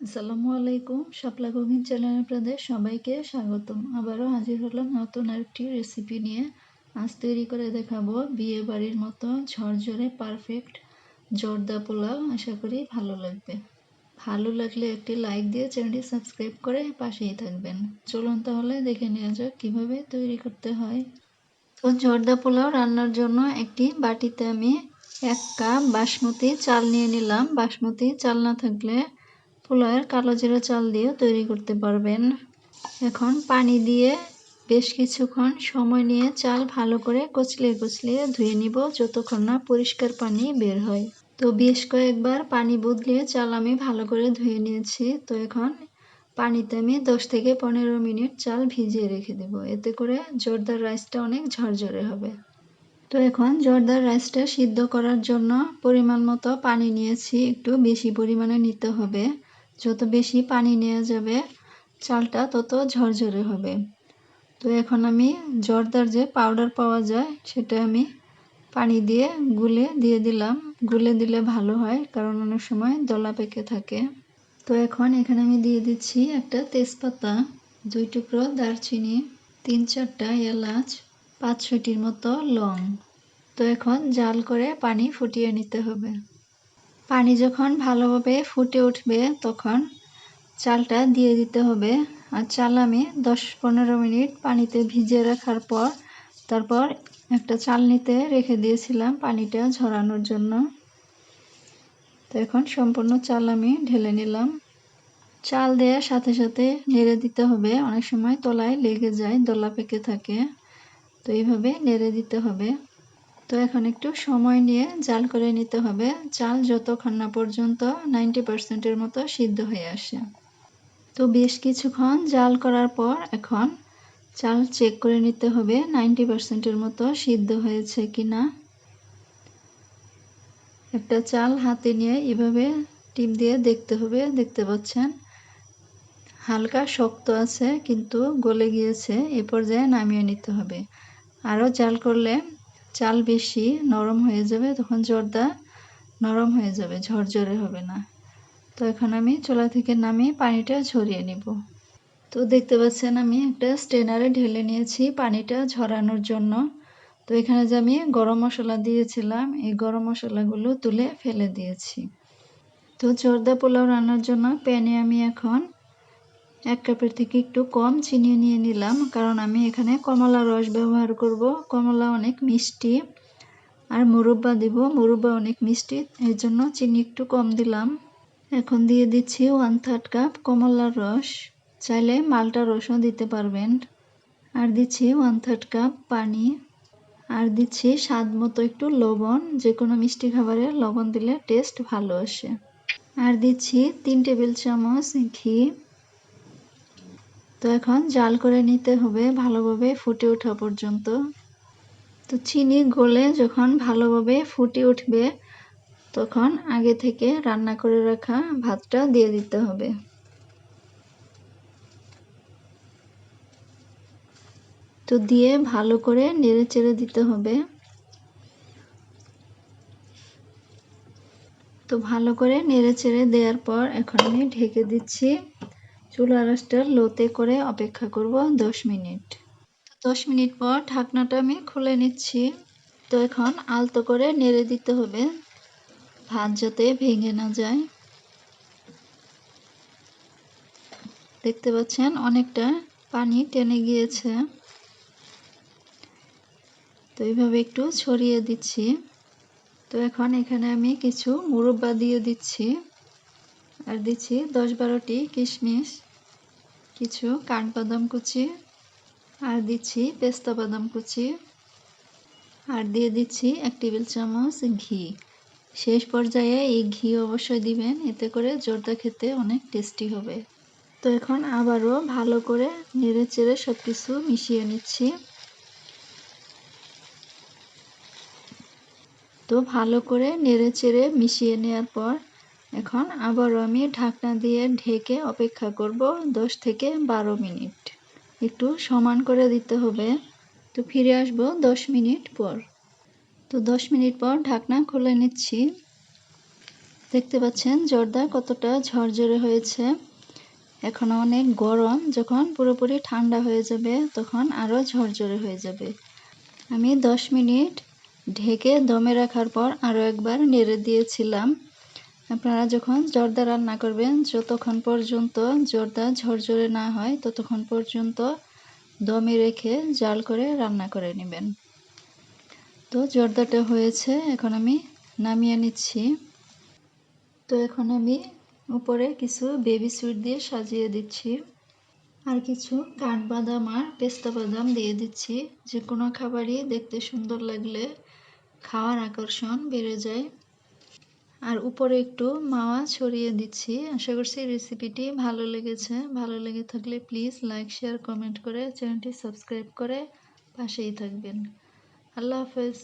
আসসালামু আলাইকুম, শাপলা কুকিং চ্যানেলের আপনাদের সবাইকে স্বাগতম। আবারও হাজির হলাম নতুন আরেকটি রেসিপি নিয়ে। আজ তৈরি করে দেখাবো বিয়ে বাড়ির মতো ঝরঝরে পারফেক্ট জর্দা পোলাও। আশা করি ভালো লাগবে। ভালো লাগলে একটি লাইক দিয়ে চ্যানেলটি সাবস্ক্রাইব করে পাশেই থাকবেন। চলুন তাহলে দেখে নেওয়া যাক কীভাবে তৈরি করতে হয়। তো জর্দা পোলাও রান্নার জন্য একটি বাটিতে আমি এক কাপ বাসমতি চাল নিয়ে নিলাম। বাসমতি চাল না থাকলে পোলাওয়ের কালো জিরা চাল দিয়েও তৈরি করতে পারবেন। এখন পানি দিয়ে বেশ কিছুক্ষণ সময় নিয়ে চাল ভালো করে কচলিয়ে কচলিয়ে ধুয়ে নিব যতক্ষণ না পরিষ্কার পানি বের হয়। তো বেশ কয়েকবার পানি বদলিয়ে চাল আমি ভালো করে ধুয়ে নিয়েছি। তো এখন পানিতে আমি দশ থেকে পনেরো মিনিট চাল ভিজিয়ে রেখে দেব। এতে করে জোরদার রাইসটা অনেক ঝরঝরে হবে। তো এখন জর্দার রাইসটা সিদ্ধ করার জন্য পরিমাণ মতো পানি নিয়েছি। একটু বেশি পরিমাণে নিতে হবে। যত বেশি পানি নেওয়া যাবে, চালটা তত ঝরঝরে হবে। তো এখন আমি জর্দার যে পাউডার পাওয়া যায়, সেটা আমি পানি দিয়ে গুলে দিয়ে দিলাম। গুলে দিলে ভালো হয়, কারণ অনেক সময় দলা পেকে থাকে। তো এখন এখানে আমি দিয়ে দিচ্ছি একটা তেজপাতা, দুই টুকরো দারচিনি, তিন চারটা এলাচ, পাঁচ ছটির মতো লং। তো এখন জাল করে পানি ফুটিয়ে নিতে হবে। পানি যখন ভালোভাবে ফুটে উঠবে তখন চালটা দিয়ে দিতে হবে। আর চাল আমি দশ পনেরো মিনিট পানিতে ভিজিয়ে রাখার পর তারপর একটা চালনিতে রেখে দিয়েছিলাম পানিটা ঝরানোর জন্য। তো এখন সম্পূর্ণ চাল আমি ঢেলে নিলাম। চাল দেওয়ার সাথে সাথে নেড়ে দিতে হবে। অনেক সময় তলায় লেগে যায়, দোলা পেকে থাকে। তো এইভাবে নেড়ে দিতে হবে। তো এখন একটু সময় নিয়ে জাল করে নিতে হবে। চাল যতক্ষণ না পর্যন্ত নাইনটি পার্সেন্টের মতো সিদ্ধ হয়ে আসে। তো বেশ কিছুক্ষণ জাল করার পর এখন চাল চেক করে নিতে হবে নাইনটি পার্সেন্টের মতো সিদ্ধ হয়েছে কি না একটা চাল হাতে নিয়ে এভাবে টিপ দিয়ে দেখতে হবে, দেখতে পাচ্ছেন? হালকা শক্ত আছে, কিন্তু গলে গিয়েছে। এ পর্যায়ে নামিয়ে নিতে হবে। আরও জাল করলে চাল বেশি নরম হয়ে যাবে, তখন জর্দা নরম হয়ে যাবে, ঝরঝরে হবে না। তো এখন আমি চোলা থেকে নামিয়ে পানিটা ঝরিয়ে নিব। তো দেখতে পাচ্ছেন আমি একটা স্টেনারে ঢেলে নিয়েছি পানিটা ঝরানোর জন্য। তো এখানে যে আমি গরম মশলা দিয়েছিলাম, এই গরম মশলাগুলো তুলে ফেলে দিয়েছি। তো জর্দা পোলাও রান্নার জন্য প্যানে আমি এখন এক কাপের থেকে একটু কম চিনি নিয়ে নিলাম, কারণ আমি এখানে কমলা রস ব্যবহার করব। কমলা অনেক মিষ্টি, আর মুরব্বা দিব, মুরব্বা অনেক মিষ্টি এই জন্য চিনি একটু কম দিলাম। এখন দিয়ে দিচ্ছি ওয়ান থার্ড কাপ কমলার রস, চাইলে মালটা রসও দিতে পারবেন। আর দিচ্ছি ওয়ান থার্ড কাপ পানি, আর দিচ্ছি স্বাদ মতো একটু লবণ যে কোনো মিষ্টি খাবারে লবণ দিলে টেস্ট ভালো আসে। আর দিচ্ছি তিন টেবিল চামচ ঘি তো এখন জাল করে নিতে হবে ভালোভাবে ফুটে ওঠা পর্যন্ত। তো চিনি গলে যখন ভালোভাবে ফুটে উঠবে, তখন আগে থেকে রান্না করে রাখা ভাতটা দিয়ে দিতে হবে। তো দিয়ে ভালো করে নেড়ে চেড়ে দিতে হবে। তো ভালো করে নেড়ে চেড়ে দেওয়ার পর এখন আমি ঢেকে দিচ্ছি। চুলা রাসটা লোতে করে অপেক্ষা করব দশ মিনিট। দশ মিনিট পর ঢাকনাটা আমি খুলে নিচ্ছি। তো এখন আলতো করে নেড়ে দিতে হবে, ভাত যাতে ভেঙে না যায়। দেখতে পাচ্ছেন অনেকটা পানি টেনে গিয়েছে। তো এইভাবে একটু ছড়িয়ে দিচ্ছি। তো এখন এখানে আমি কিছু মুরব্বা দিয়ে দিচ্ছি। আর দিচ্ছি দশ বারোটি কিশমিশ। কিছু কাঠবাদাম কুচি আর দিচ্ছি পেস্তা বাদাম কুচি আর দিয়ে দিচ্ছি এক টেবিল চামচ ঘি। শেষ পর্যায়ে এই ঘি অবশ্যই দিবেন, এতে করে জর্দা খেতে অনেক টেস্টি হবে। তো এখন আবারও ভালো করে নেড়ে চেড়ে সব কিছু মিশিয়ে নিচ্ছি। তো ভালো করে নেড়ে চেড়ে মিশিয়ে নেওয়ার পর এখন আবারও আমি ঢাকনা দিয়ে ঢেকে অপেক্ষা করব দশ থেকে বারো মিনিট। একটু সমান করে দিতে হবে। তো ফিরে আসব দশ মিনিট পর। তো দশ মিনিট পর ঢাকনা খুলে নিচ্ছি। দেখতে পাচ্ছেন জর্দা কতটা ঝরঝরে হয়েছে। এখন অনেক গরম। যখন পুরোপুরি ঠান্ডা হয়ে যাবে, তখন আরও ঝরঝরে হয়ে যাবে। আমি দশ মিনিট ঢেকে দমে রাখার পর আরও একবার নেড়ে দিয়েছিলাম। আপনারা যখন জর্দা রান্না করবেন যতক্ষণ পর্যন্ত জর্দা ঝরঝরে না হয়, ততক্ষণ পর্যন্ত দমে রেখে জাল করে রান্না করে নেবেন। তো জর্দাটা হয়েছে, এখন আমি নামিয়ে নিচ্ছি। তো এখন আমি উপরে কিছু বেবি সুইট দিয়ে সাজিয়ে দিচ্ছি। আর কিছু কাঠবাদাম আর পেস্তা বাদাম দিয়ে দিচ্ছি। যে কোনো খাবারই দেখতে সুন্দর লাগলে খাওয়ার আকর্ষণ বেড়ে যায়। আর উপরে একটু মাওয়া ছড়িয়ে দিচ্ছি। আশা করছি রেসিপিটি ভালো লেগেছে। ভালো লেগে থাকলে প্লিজ লাইক শেয়ার কমেন্ট করে চ্যানেলটি সাবস্ক্রাইব করে পাশেই থাকবেন। আল্লাহ হাফেজ।